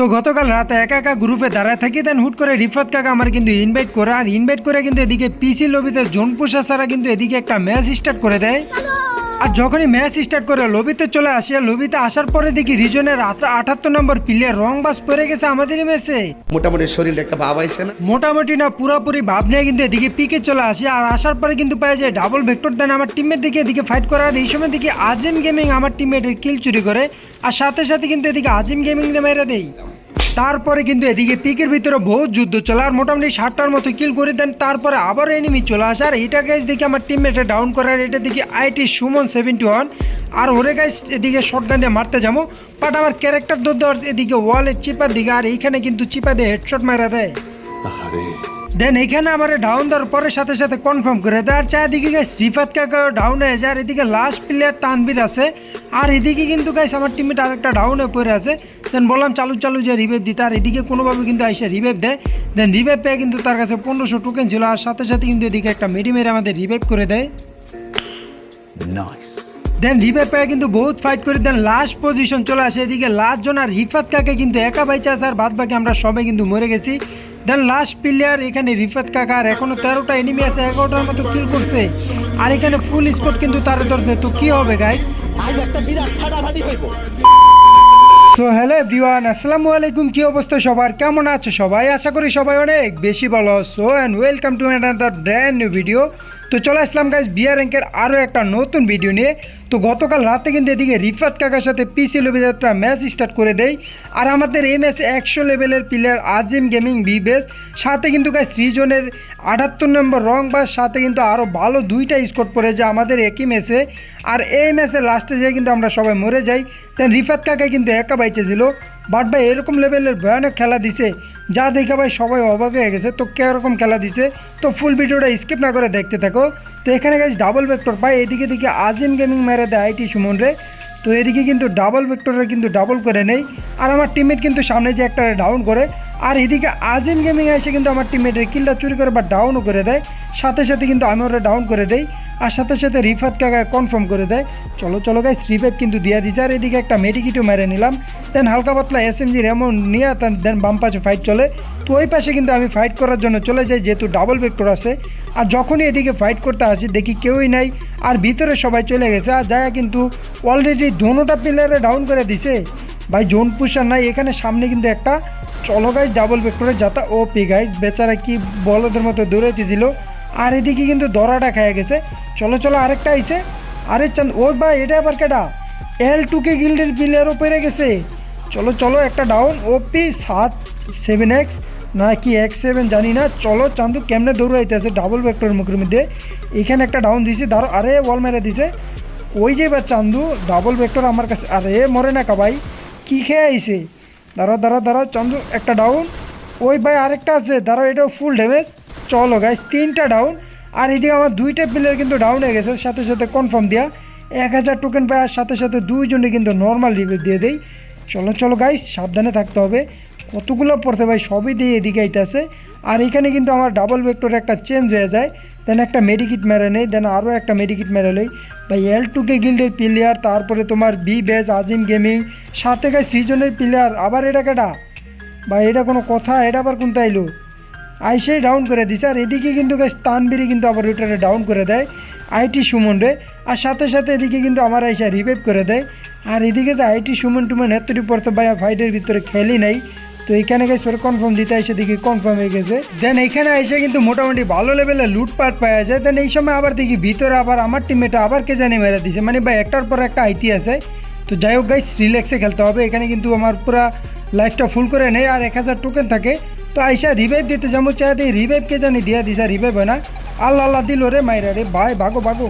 তো গতকাল রাতে একা একা গ্রুপে দাঁড়ায় থাকি দেন হুট করে রিফাত কাকা আমার কিন্তু ইনভাইট করে আর ইনভাইট করে কিন্তু এদিকে পিসি লবিতে জোন পুষা ছাড়া কিন্তু এদিকে একটা ম্যাচ স্টার্ট করে দেয়। আর যখনই ম্যাচ স্টার্ট করে লবিতে চলে আসে। লবিতে আসার পরে দেখি রিজনের আঠাত্তর নম্বর প্লেয়ার রং বাস পড়ে গেছে আমাদেরই ম্যাচে মোটামুটি শরীরে একটা ভাব আইছে না? মোটামুটি না পুরোপুরি ভাব নিয়ে কিন্তু এদিকে পিকে চলে আসি। আর আসার পরে কিন্তু পাওয়া যায় ডাবল ভেক্টর দেন আমার টিমের দিকে এদিকে ফাইট করে। আর এই সময় দেখি আজিম গেমিং আমার টিমমেটের কিল চুরি করে। আর সাথে সাথে কিন্তু এদিকে আজিম গেমিং মেরে দেই তারপরে কিন্তু এদিকে পিকের ভিতরে বহুত যুদ্ধ চলে আর মোটামুটি ষাটটার মতো কিল করে দেন তারপরে আবার এনিমি চলে আসে। আর এটা গাইজ দেখি আমার টিমমেটে ডাউন করার এটা দেখি আইটি সুমন সেভেন্টি ওয়ান আর ওরে গাইজ এদিকে শর্টগান দিয়ে মারতে যাব বাট আমার ক্যারেক্টার দর এদিকে ওয়ালের চিপার দিকে আর এইখানে কিন্তু চিপা দিয়ে হেডশট মারা দেয়। দেন এখানে আমার ডাউন দেওয়ার পরে সাথে সাথে কনফার্ম করে দেয় আর চারদিকে গাইস রিফাত কাকা ডাউন হয়ে যায় আর এদিকে লাস্ট প্লেয়ার তানবির আছে। আর এদিকে কিন্তু গাইস আমার টিমমেট আরেকটা ডাউনে পড়ে আছে। দেন বললাম চালু চালু যে রিভাইভ দিতে। আর এদিকে কোনোভাবে কিন্তু আইসে রিভাইভ দেয়। দেন রিভাইভ পেয়ে কিন্তু তার কাছে পনেরোশো টোকেন ছিল। আর সাথে সাথে কিন্তু এদিকে একটা মেডি মেরে আমাদের রিভাইভ করে দেয়। দেন রিভাইভ পেয়ে কিন্তু বহুত ফাইট করে। দেন লাস্ট পজিশন চলে আসে এদিকে। লাস্ট জন আর হিফাত কাকে কিন্তু একা বাইচা আছে আর বাদ বাকি আমরা সবাই কিন্তু মরে গেছি। দেন লাস্ট প্লেয়ার এখানে রিফাত কাকা আর এখনও তেরোটা এনিমি আছে, এগারোটার মতো কিল করছে। আর এখানে ফুল স্কোর কিন্তু তার ধরছে। তো কি হবে গাইস সো হ্যালো এভরিওয়ান আসসালামু আলাইকুম। কি অবস্থা সবার? কেমন আছো সবাই? আশা করি সবাই অনেক বেশি ভালো so and welcome to another brand new video তো চলে আসলাম গাইজ বিয়ার র্যাঙ্কের আরও একটা নতুন ভিডিও নিয়ে। তো গতকাল রাতে কিন্তু এদিকে রিফাত কাকার সাথে পিসি একটা ম্যাচ স্টার্ট করে দেয়। আর আমাদের এই ম্যাচে একশো লেভেলের প্লেয়ার আজিম গেমিং বিবেস, সাথে কিন্তু গায়ে সৃজনের আটাত্তর নম্বর রং বা সাথে কিন্তু আরও ভালো দুইটা স্কোর পড়ে যায় আমাদের একই ম্যাচে আর এই ম্যাচে লাস্টে যেয়ে কিন্তু আমরা সবাই মরে যাই। দেন রিফাত কাকা কিন্তু একা বাইচেছিল। বাট ভাই, এরকম লেভেলের ভয়ানক খেলা দিছে, যা দেখে ভাই সবাই অবাক হয়ে গেছে। তো কীরকম খেলা দিছে? তো ফুল ভিডিওটা স্কিপ না করে দেখতে থাকো। তো এখানে গেছে ডাবল ভেক্টর পাই এদিকে দিকে আজিম গেমিং মেরে দেয় আইটি সুমন রে তো এদিকে কিন্তু ডাবল ভেক্টরে কিন্তু ডাবল করে নেই। আর আমার টিমমেট কিন্তু সামনে যে একটা ডাউন করে। আর এদিকে আজিম গেমিং এসে কিন্তু আমার টিমমেটের কিলটা চুরি করে বা ডাউনও করে দেয়। সাথে সাথে কিন্তু আমি ওরা ডাউন করে দেই। আর সাথে সাথে রিফাত কাকা কনফার্ম করে দেয়, চলো চলো গাইস রিভাইভ কিন্তু দিয়ে দিছে। আর এদিকে একটা মেডিকিটও মেরে নিলাম। দেন হালকা পাতলা এস এম জি রেমন নিয়ে দেন বাম পাশে ফাইট চলে। তো ওই পাশে কিন্তু আমি ফাইট করার জন্য চলে যাই, যেহেতু ডাবল ভেক্টর আছে। আর যখনই এদিকে ফাইট করতে আসি, দেখি কেউই নাই। আর ভিতরে সবাই চলে গেছে। আর যায় কিন্তু অলরেডি দোনোটা প্লেয়ারে ডাউন করে দিছে। ভাই জোন পুষার নাই। এখানে সামনে কিন্তু একটা, চলো গাইজ ডাবল ভেক্টরে যাতা ও পি গাইজ বেচারা কি বলদের মতো দৌড়াইতেছিল। আর এদিকে কিন্তু দরাটা খেয়ে গেছে। চলো চলো, আরেকটা আইছে। আরে চাঁদ ওর ভাই, এটা আবার কেটা এল টুকে গিল্ডের প্লেয়ারও পেরে গেছে। চলো চলো, একটা ডাউন ওপি সাত সেভেন এক্স না কি এক্স সেভেন জানি না। চলো, চান্দু কেমনে দৌড়াইতেছে ডাবল ভেক্টরের মুখের মধ্যে। এখানে একটা ডাউন দিছে, দাঁড়ো, আরে ওয়াল মেরে দিছে। ওই যে এবার চান্দু ডাবল ভেক্টর আমার কাছে আরে মরে না কা ভাই, কী খেয়ে আইছে? দাঁড়া দাঁড়া দাঁড়া চান্দু, একটা ডাউন ওই ভাই, আরেকটা আছে, দাঁড়াও, এটাও ফুল ড্যামেজ চলো গাইস তিনটা ডাউন আর এদিকে আমার দুইটা প্লেয়ার কিন্তু ডাউন হয়ে গেছে, সাথে সাথে কনফার্ম দেওয়া এক হাজার টোকেন পায়, আর সাথে সাথে দুইজনে কিন্তু নর্মাল রিভিউ দিয়ে দেই। চলো চলো গাইস সাবধানে থাকতে হবে। কতগুলো পড়তে ভাই, সবই দিয়ে এদিকে আইতেছে। আর এখানে কিন্তু আমার ডাবল ভেক্টর একটা চেঞ্জ হয়ে যায়। দেন একটা মেডিকিট মেরে নেই দেন আরও একটা মেডিকিট মেরে নেই ভাই এল টুকে গিল্ডের প্লেয়ার তারপরে তোমার বি বেজ আজিম গেমিং সাথে গাই সিজনের প্লেয়ার আবার এটা কেটা ভাই, এটা কোনো কথা, এটা আবার কোনটা তাইলো আইসেই ডাউন করে দিছে। আর এদিকে কিন্তু গাছ তানবিরি কিন্তু আবার ওইটারে ডাউন করে দেয়। আইটি সুমন রে আর সাথে সাথে এদিকে কিন্তু আমার আইসা রিভাইভ করে দেয়। আর এদিকে তো আইটি সুমন টুমন এতটি পড়তে ভাই ফাইটের ভিতরে খেলি নাই। তো এখানে গেছে ওর কনফার্ম দিতে এসে দেখি কনফার্ম হয়ে গেছে। দেন এখানে এসে কিন্তু মোটামুটি ভালো লেভেলে লুটপাট পাওয়া যায়। দেন এই সময় আবার দেখি ভিতরে আবার আমার টিমেটা আবার কে জানি মেরে দিছে। মানে ভাই একটার পর একটা আইটি আছে। তো যাই হোক গাইস রিল্যাক্সে খেলতে হবে। এখানে কিন্তু আমার পুরা লাইফটা ফুল করে নেই আর এক হাজার টোকেন থাকে। তো আইসা রিভাইভ দিতে যাব চাই দিই রিভাইভ কে জানি দিয়া দিছে রিভাইভ হয় না। আল্লাহ আল্লাহ দিল রে মাইরা রে, ভাই, ভাগো ভাগো।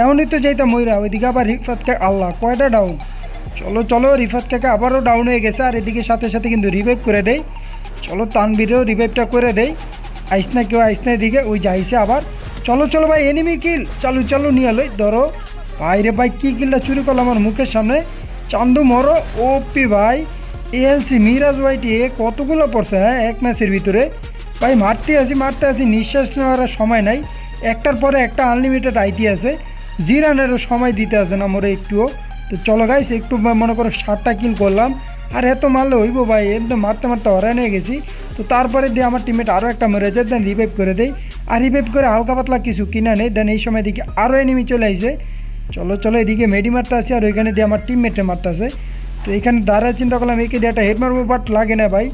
এমনই তো যাইতাম মইরা, ওইদিকে আবার রিফাত কে আল্লাহ, কয়টা ডাউন চলো চলো, রিফাত কাকা আবারও ডাউন হয়ে গেছে, আর এদিকে সাথে সাথে কিন্তু রিভাইভ করে দেয় চলো তানবিরেও রিভাইভটা করে দেয় আইস না কেউ, আইস না এদিকে ওই যাইছে আবার। চলো চলো ভাই এনিমি কিল চালু চালু, নিয়ে লই, ধরো। ভাই রে ভাই, কী কিলটা চুরি করল আমার মুখের সামনে? চান্দু মরো ওপি ভাই। এএলসি মিরাজ ওয়াইটি কতগুলো পড়ছে হ্যাঁ এক ম্যাচের ভিতরে? ভাই, মারতে আসি মারতে আসি, নিঃশ্বাস নেওয়ার সময় নাই। একটার পরে একটা আনলিমিটেড আইটি আছে। জি রানেরও সময় দিতে আছে না মোরে একটুও। তো চলো গাইস একটু মনে করো ষাটটা কিল করলাম। আর এত মারলে হইব ভাই, একদম মারতে মারতে হরাই নিয়ে গেছি। তো তারপরে দিয়ে আমার টিমমেট আরও একটা মরে যায় দেন রিভাইভ করে দেয় আর রিভাইভ করে হালকা পাতলা কিছু কিনা নেই দেন এই সময় দিকে আরও এনিমি চলে আসে চলো চলো, এদিকে মেডি মারতে আসি, আর ওইখানে দিয়ে আমার টিমমেটে মারতে আসে। তো এখানে দাঁড়ায় চিন্তা করলাম, একে দিয়ে একটা হেড মারবো বাট লাগে না ভাই।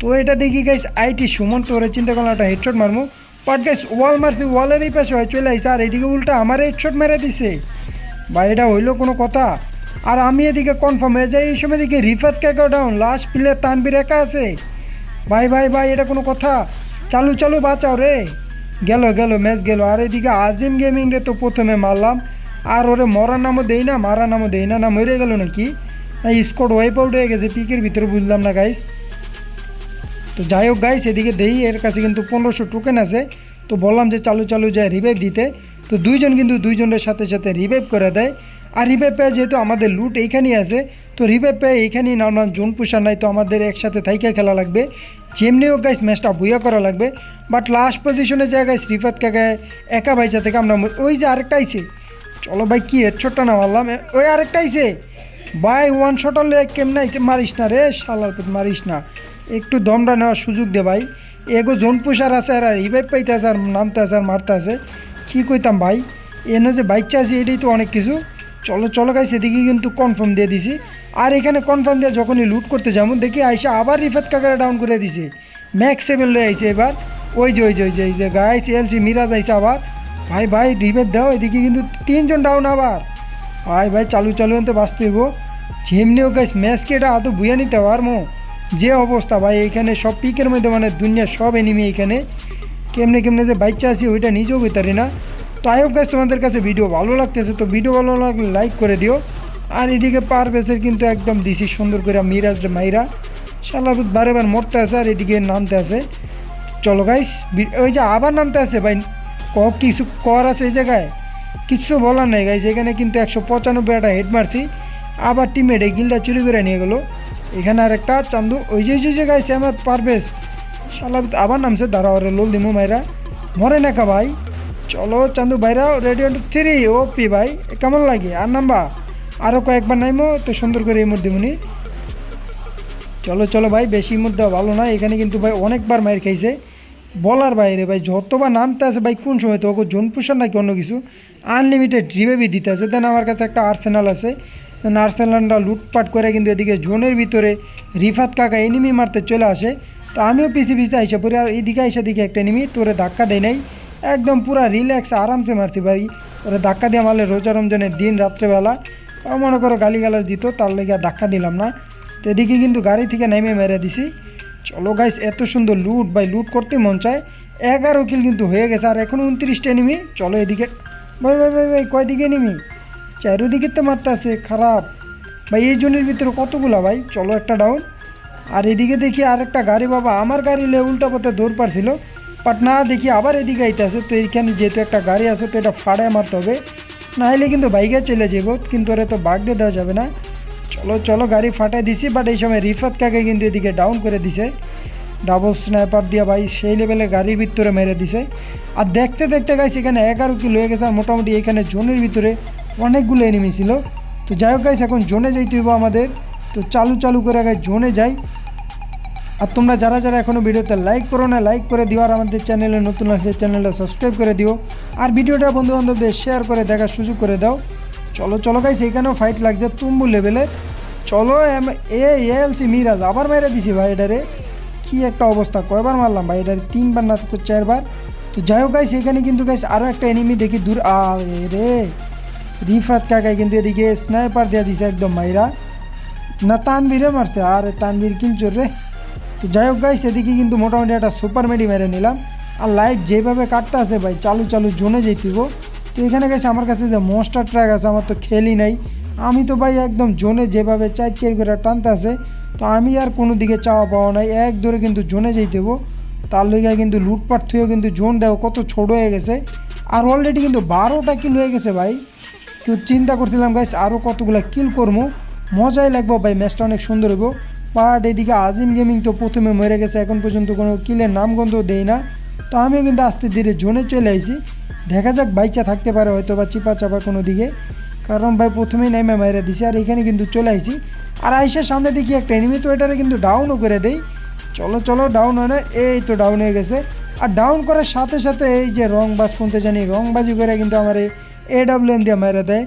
তো এটা দেখি গাইস আইটি সুমন তো ওরা চিন্তা করলাম, একটা হেডশট মারবো। বাট গাইস ওয়াল মারছি ওয়ালের এই পাশে হয়, চলে আসছে আর এদিকে উল্টা আমার হেডশট মেরে দিছে। ভাই, এটা হইল কোনো কথা? আর আমি এদিকে কনফার্ম হয়ে যাই, এই সময় দিকে রিফাত কাকাও ডাউন লাস্ট প্লেয়ার তানবির একা আছে। ভাই ভাই ভাই, এটা কোনো কথা? চালু চালু, বাঁচাও রে। গেল গেল ম্যাচ গেল। আর এদিকে আজিম গেমিং রে তো প্রথমে মারলাম। আর ওরে মরার নামও দেই না, মারার নামও দেই না না মরে গেল নাকি? স্কোর ওয়াইপ আউট হয়ে গেছে, পিকের ভিতরে বুঝলাম না গাইস তো যাই হোক গাইস এদিকে দেই, এর কাছে কিন্তু পনেরোশো টোকেন আছে। তো বললাম যে চালু চালু যায় রিভাইভ দিতে। তো দুইজন কিন্তু দুইজনের সাথে সাথে রিভাইভ করে দেয়। আর রিভাইভ পেয়ে যেহেতু আমাদের লুট এইখানেই আছে, তো রিভাইভ পেয়ে এইখানেই না না, জোন পুষার নাই, তো আমাদের একসাথে থাইকা খেলা লাগবে। যেমনি হোক গাইস ম্যাচটা বুয়া করা লাগবে। বাট লাস্ট পজিশনে জায়গায় শ্রীফাত কাকায় একা ভাইচা থেকে আমরা ওই যে আরেকটা আইছে। চলো ভাই, কি হেডশটটা না মারলাম ওই আরেকটা আইছে। ভাই ওয়ান শট হলে কেমনে মারিস না রে, শালার মারিস না। একটু দমটা নেওয়ার সুযোগ দে ভাই। এগো জোন পুষার আছে আর রিভাইভ পাইতে আছে আর নামতে আছে আর মারতে আছে কী কইতাম ভাই? এনে যে বাইক চাষি এটাই তো অনেক কিছু। চলো চলো গাই সেদিকে কিন্তু কনফার্ম দিয়ে দিছি। আর এখানে কনফার্ম দিয়ে যখনই লুট করতে যাব, দেখি আইসা আবার রিফাত কাকারে ডাউন করে দিছে। ম্যাক্স সেভেন লয়ে আইছে এবার। ওই যে ওই যে ওই যে ওই যে গাইস এলসি মিরাজ আইসে আবার। ভাই ভাই রিভাইভ দাও, এদিকে কিন্তু তিনজন ডাউন আবার। ভাই ভাই, চালু চালু আনতে বাঁচতে হইব। যেমনিও গাইস ম্যাচকে এটা আদৌ বুঝে নিতে পারব যে অবস্থা ভাই, এখানে সব পিকের মধ্যে মানে দুনিয়ার সব এনিমি এখানে। কেমনে কেমনে যে বাইচা আছি, ওইটা নিজেও কইতারি না। তো আই হোপ গাছ তোমাদের কাছে ভিডিও ভালো লাগতেছে, তো ভিডিও ভালো লাগলে লাইক করে দিও। আর এদিকে পার বেসের কিন্তু একদম দিছি সুন্দর করে মিরাজ মাইরা। শালাবুত বারে বার মরতে আছে আর এদিকে নামতে আছে। চলো গাইস ওই যে আবার নামতে আছে ভাই কিছু কর আছে এই জায়গায়? কিছু বলার নেই গাইস এখানে কিন্তু একশো পঁচানব্বই একটা হেড মারছি। আবার এই গিলটা চুরি করে নিয়ে গেলো। এখানে আর একটা চান্দু। ওই যে যে গাইছে আমার পারবেশ শালা, আবার নামছে। দাঁড়া ওরে লোল দিমু মাইরা মরে না কা ভাই। চলো, চান্দু ভাইরা রেডি থ্রি ও পি ভাই। কেমন লাগে? আর নাম্বা? আরও কয়েকবার নাইমো তো সুন্দর করে এই মধ্যে মুনি চলো চলো ভাই, বেশি মধ্যে ভালো না। এখানে কিন্তু ভাই অনেকবার মায়ের খাইছে। বলার বাইরে, ভাই, যতবার নামতে আছে, ভাই, কোন সময় তো ওকে জোন পুষার নাকি অন্য কিছু? আনলিমিটেড রিভেবি দিতে আছে। দেন আমার কাছে একটা আর্সেনাল আছে। আর্সেনালটা লুটপাট করে কিন্তু এদিকে জোনের ভিতরে রিফাত কাকা এনিমি মারতে চলে আসে। তো আমিও পিছিয়ে পিছিয়ে আইসা পড়ি আর এইদিকে আইসা দিকে একটা এনিমি তোরে ধাক্কা দেয় নাই। একদম পুরা রিল্যাক্স আরামসে মারতে পারি ওরা ধাক্কা দিয়ে মারলে রোজা রমজানের দিন, রাত্রেবেলা। মনে করো গালিগালাজ দিত, তার লেগে ধাক্কা দিলাম না। তো এদিকে কিন্তু গাড়ি থেকে নেমে মেরে দিছি। চলো গাইস এত সুন্দর লুট ভাই লুট করতে মন চায়। এগারো কিল কিন্তু হয়ে গেছে, আর এখন উনত্রিশটা নিমি চলো এদিকে। ভাই ভাই ভাই ভাই, কয়দিকে নিমি চারিদিকে তো মারতে আছে, খারাপ। ভাই, এই জনের ভিতরে কতগুলা ভাই? চলো একটা ডাউন আর এদিকে দেখি আরেকটা গাড়ি, বাবা, আমার গাড়ি লে উল্টা পথে দৌড় পারছিল। বাট না, দেখি আবার এদিকে আইতেছে, তো এইখানে যেহেতু একটা গাড়ি আছে, তো এটা ফাড়ায় মারতে হবে। না হলে কিন্তু বাইকে চলে যাব কিন্তু ওরা তো বাগ দিয়ে দেওয়া যাবে না। চলো চলো, গাড়ি ফাটাই দিছি বাট এই সময় রিফাত কাকে কিন্তু এদিকে ডাউন করে দিছে। ডাবল স্নাইপার দিয়ে ভাই, সেই লেভেলে গাড়ির ভিতরে মেরে দিছে। আর দেখতে দেখতে গাইছে এখানে এগারো কিলো হয়ে গেছে, আর মোটামুটি এখানে জোনের ভিতরে অনেকগুলো এনিমি ছিল। তো যাই হোক গাইছে এখন জোনে যাইতে হইব আমাদের। তো চালু চালু করে গাই জোনে যাই। আর তোমরা যারা যারা এখনও ভিডিওতে লাইক করো না লাইক করে দিও, আর আমাদের চ্যানেলে নতুন আসলে চ্যানেলটা সাবস্ক্রাইব করে দিও। আর ভিডিওটা বন্ধু বান্ধবদের শেয়ার করে দেখার সুযোগ করে দাও। চলো চলো গাইস এইখানেও ফাইট লাগছে তুম্বু লেভেলে চলো এম- এ এলসি মিরাজ আবার মেরে দিছি ভাই এটারে কি একটা অবস্থা কয়বার মারলাম ভাই এটারে তিনবার না তো চারবার তো যাই হোক গাইস এখানে কিন্তু গাইস আরও একটা এনিমি দেখি দূর আরে রে রিফাত কাকাই কিন্তু এদিকে স্নাইপার দিয়ে দিছে একদম মাইরা না তানবীরে মারছে আরে তানবীর কিলচোর রে তো যাই হোক গাইস এদিকে কিন্তু মোটামুটি একটা সুপার মেডি মেরে নিলাম আর লাইট যেভাবে কাটতে আছে ভাই চালু চালু জোনে যেতেব তো এখানে গেছে, আমার কাছে যে মনস্টার ট্র্যাক আছে, আমার তো খেলি নাই। আমি তো ভাই একদম জোনে যেভাবে চার চার করে টানতে আছে, তো আমি আর কোনো দিকে চাওয়া পাওয়া নাই। এক ধরে কিন্তু জোনে যেই দেবো তার লইগা কিন্তু লুটপাট থুয়েও কিন্তু জোন দেও কত ছোট হয়ে গেছে। আর অলরেডি কিন্তু বারোটা কিল হয়ে গেছে ভাই। তো চিন্তা করছিলাম গাইস আরও কতগুলো কিল করব। মজাই লাগবো ভাই ম্যাচটা অনেক সুন্দর হইব। বাট এদিকে আজিম গেমিং তো প্রথমে মরে গেছে, এখন পর্যন্ত কোনো কিলের নামগন্ধ দেই না। তো আমিও কিন্তু আস্তে ধীরে জোনে চলে আইছি। দেখা যাক বাইচা থাকতে পারে হয়তো বা চিপা চাপা কোনো দিকে। কারণ ভাই প্রথমেই নেমে মাইরা দিছি আর এখানে কিন্তু চলে আইছি। আর আইসার সামনে দেখি একটা এনিমি তো এটারে কিন্তু ডাউনও করে দেই। চলো চলো ডাউন হয় না। এই তো ডাউন হয়ে গেছে। আর ডাউন করার সাথে সাথে এই যে রং বাজ কোনতে জানি রংবাজি করে কিন্তু আমার এই এ ডাব্লিউ এম দিয়ে মেরে দেয়।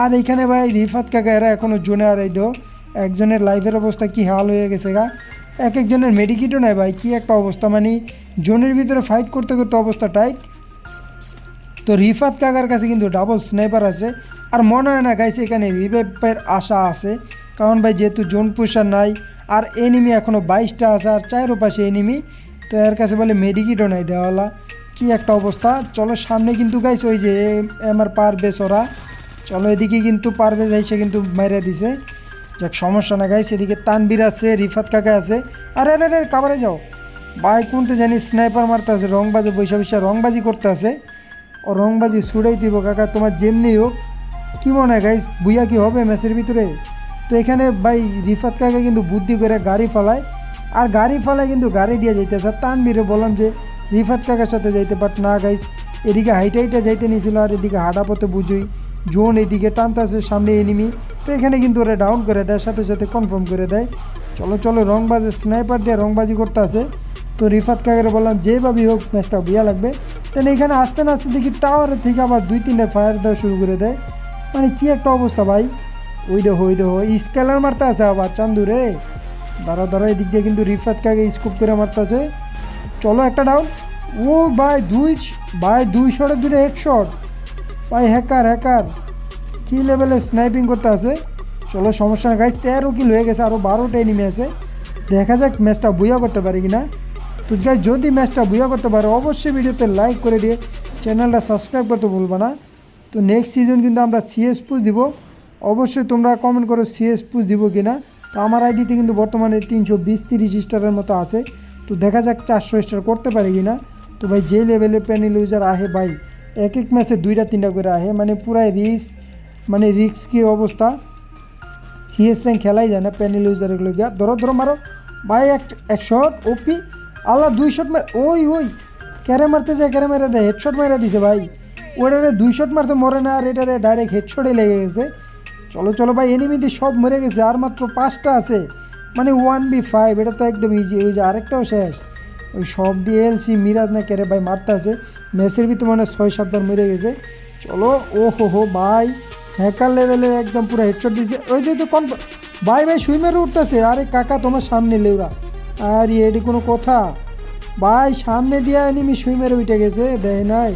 আর এইখানে ভাই রিফাত কাকা এরা এখনও জোনে আর এই দো একজনের লাইফের অবস্থা কি হাল হয়ে গেছে গা। এক একজনের মেডিকিটও নেই ভাই, কি একটা অবস্থা মানে জোনের ভিতরে ফাইট করতে করতে অবস্থা টাইট তো রিফাত কাকার কাছে কিন্তু ডাবল স্নাইপার আছে। আর মনে হয় না গাইছে এখানে রিভাইভের আশা আছে। কারণ ভাই, যেহেতু জোন পুষার নাই, আর এনিমি এখনও বাইশটা আছে, আর চায়েরও পাশে এনিমি তো এর কাছে বলে মেডিকিটও নাই দেওয়ালা। কি একটা অবস্থা। চলো সামনে কিন্তু গাইছে ওই যে আমার পারবেশ ওরা। চলো এদিকে কিন্তু পারবে এসে কিন্তু মেরে দিছে। যাক, সমস্যা না গাইছে এদিকে তানবির আছে, রিফাত কাকা আছে। আরে আরে আরে, কাবারে যাও। ভাই, কোনতে জানি স্নাইপার মারতে আছে রংবাজি বৈশা বৈশা রংবাজি করতে আছে ও রংবাজি ছুড়েই দিব, কাকা, তোমার যেমনি হোক। কি মনে হয় গাইস বুইয়া কি হবে ম্যাচের ভিতরে? তো এখানে ভাই, রিফাত কাকা কিন্তু বুদ্ধি করে গাড়ি ফালায়। আর গাড়ি ফালায় কিন্তু গাড়ি দিয়ে যাইতেছে। তানবিরে বললাম যে, রিফাত কাকার সাথে যাইতে বাট না গাইস এদিকে হাইটে হাইটে যাইতে নিয়েছিল, আর এদিকে হাঁটা পথে বুঝুই। জোন এদিকে টানতেছে সামনে এনিমি তো এখানে কিন্তু ওরা ডাউন করে দেয়, সাথে সাথে কনফার্ম করে দেয়। চলো চলো, রংবাজি স্নাইপার দিয়ে রংবাজি করতে আছে। তো রিফাত কাকারে বললাম যেভাবেই হোক ম্যাচটা বিয়া লাগবে। তাহলে এখানে আসতে না আসতে দেখি টাওয়ারের থেকে আবার দুই তিনটে ফায়ার দেওয়া শুরু করে দেয়। মানে কী একটা অবস্থা ভাই। ওই দেখো ওই দেখো স্কেলার মারতে আছে আবার, চান্দু রে। দাঁড়া দাঁড়া এদিক দিয়ে কিন্তু রিফাত কাকে স্কুপ করে মারতে আছে। চলো একটা ডাউন ও ভাই, দুই ভাই, দুই শটের দুটো এক শট ভাই হ্যাকার হ্যাকার কি লেভেলে স্নাইপিং করতে আছে? চলো, সমস্যা না তেরো কিল হয়ে গেছে আরও বারোটা এনিমি আছে। দেখা যাক ম্যাচটা বুয়া করতে পারি কি না তো গাইজ যদি ম্যাচটা বুয়া করতে পারো, অবশ্যই ভিডিওতে লাইক করে দিয়ে চ্যানেলটা সাবস্ক্রাইব করতে ভুলবা না। তো নেক্সট সিজন কিন্তু আমরা সিএস পুজ দিব। অবশ্যই তোমরা কমেন্ট করো সিএস পুজ দিব কি না তো আমার আইডিতে কিন্তু বর্তমানে তিনশো বিশ তিরিশ স্টারের মতো আছে। তো দেখা যাক চারশো স্টার করতে পারি কি না তো ভাই, যে লেভেলের প্যানেল ইউজার আহে ভাই এক এক ম্যাচে দুইটা, তিনটা করে আহে। মানে পুরাই রিস্ক মানে রিক্স কি অবস্থা সিএস র্যাঙ্ক খেলাই যায় না প্যানেল ইউজারগুলো গিয়া ধরো ধরো, মারো। ভাই, এক এক শট ওপি আল্লাহ, দুই শট মার ওই ওই। ক্যারে মারতে যায় ক্যারে মেরে দেয় হেডশট মেরে দিছে ভাই। ওটারে দুই শট মারতে মরে না, আর এটারে ডাইরেক্ট হেডশটে লেগে গেছে। চলো চলো ভাই এনিমিতে সব মরে গেছে, আর মাত্র পাঁচটা আছে। মানে ওয়ান বি ফাইভ এটা তো একদম ইজি ওই যে আরেকটাও শেষ। ওই সব দিয়ে এলসি মিরাজ না কেরে ভাই মারতে আছে ম্যাচের ভিতরে মানে ছয় সাতবার মরে গেছে। চলো ও হো হো ভাই হ্যাকার লেভেলের একদম পুরো হেডশট দিয়েছে ওই যে তো কন ভাই ভাই সুই মেরে উঠতেছে। আরে কাকা, তোমার সামনে লেউরা। আর, এটি কোনো কথা। ভাই, সামনে দিয়া এনিমি সুই মেরে উঠে গেছে, দেয় নাই।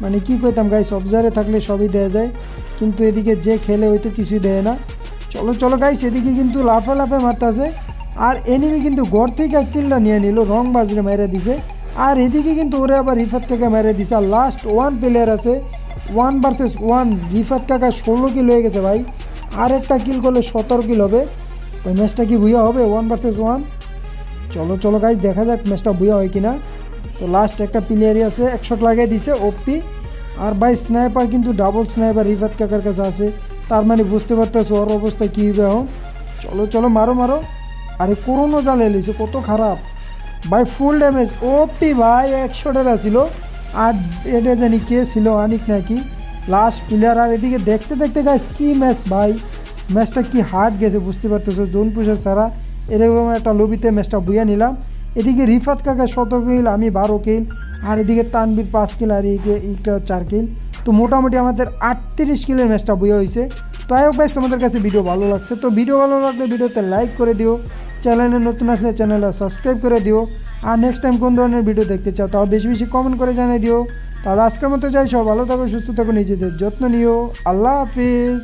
মানে কি কইতাম গাইস অবজারে থাকলে সবই দেয়া যায়। কিন্তু এদিকে যে খেলে হয়তো কিছুই দেয় না। চলো চলো গাইস এদিকে কিন্তু লাফে লাফে মারতেছে। আর এনিমি কিন্তু ঘর থেকে কিলটা নিয়ে নিল, রং বাজরে মেরে দিছে। আর এদিকে কিন্তু ওরে আবার রিফাত কাকা মেরে দিছে। আর লাস্ট ওয়ান প্লেয়ার আছে ওয়ান ভার্সেস ওয়ান রিফাত কাকা ষোলো কিল হয়ে গেছে ভাই। আর একটা কিল করলে সতেরো কিল হবে। ওই ম্যাচটা কি ভুইয়া হবে? ওয়ান ভার্সেস ওয়ান চলো চলো গাইজ দেখা যাক ম্যাচটা বুয়া হয় কিনা। তো লাস্ট একটা প্লেয়ারই আছে একশট লাগিয়ে দিছে ওপি আর ভাই স্নাইপার কিন্তু ডাবল স্নাইপার রিফাত কাকার কাছে আছে। তার মানে বুঝতে পারতেছো ওর অবস্থা কী হবে এখন। চলো চলো, মারো মারো। আরে করোনো জাল এলিছে কত খারাপ। ভাই ফুল ড্যামেজ ওপি ভাই একশোটার ছিল। আর এটা জানি কে ছিল, আনিক নাকি? লাস্ট প্লেয়ার আর এদিকে দেখতে দেখতে গাইস কি ম্যাচ ভাই? ম্যাচটা কি হার্ড গেছে, বুঝতে পারতেছো? জোন পুষের ছাড়া এরকম একটা লবিতে ম্যাচটা বুঝে নিলাম। এদিকে রিফাত কাকা শত কিল আমি বারো কিল আর এদিকে তানবির পাঁচ কিল আর এদিকে ইকটা চার কিল তো মোটামুটি আমাদের আটত্রিশ কিলের ম্যাচটা বইয়া হয়েছে তো আই গাইস তোমাদের কাছে ভিডিও ভালো লাগছে। তো ভিডিও ভালো লাগলে ভিডিওতে লাইক করে দিও। চ্যানেলে নতুন আসলে চ্যানেলে সাবস্ক্রাইব করে দিও। আর নেক্সট টাইম কোন ধরনের ভিডিও দেখতে চাও, তাও বেশি বেশি কমেন্ট করে জানিয়ে দিও। তাহলে আজকের মতো চাই সব ভালো থাকো, সুস্থ থাকো, নিজেদের যত্ন নিও। আল্লাহ হাফিজ।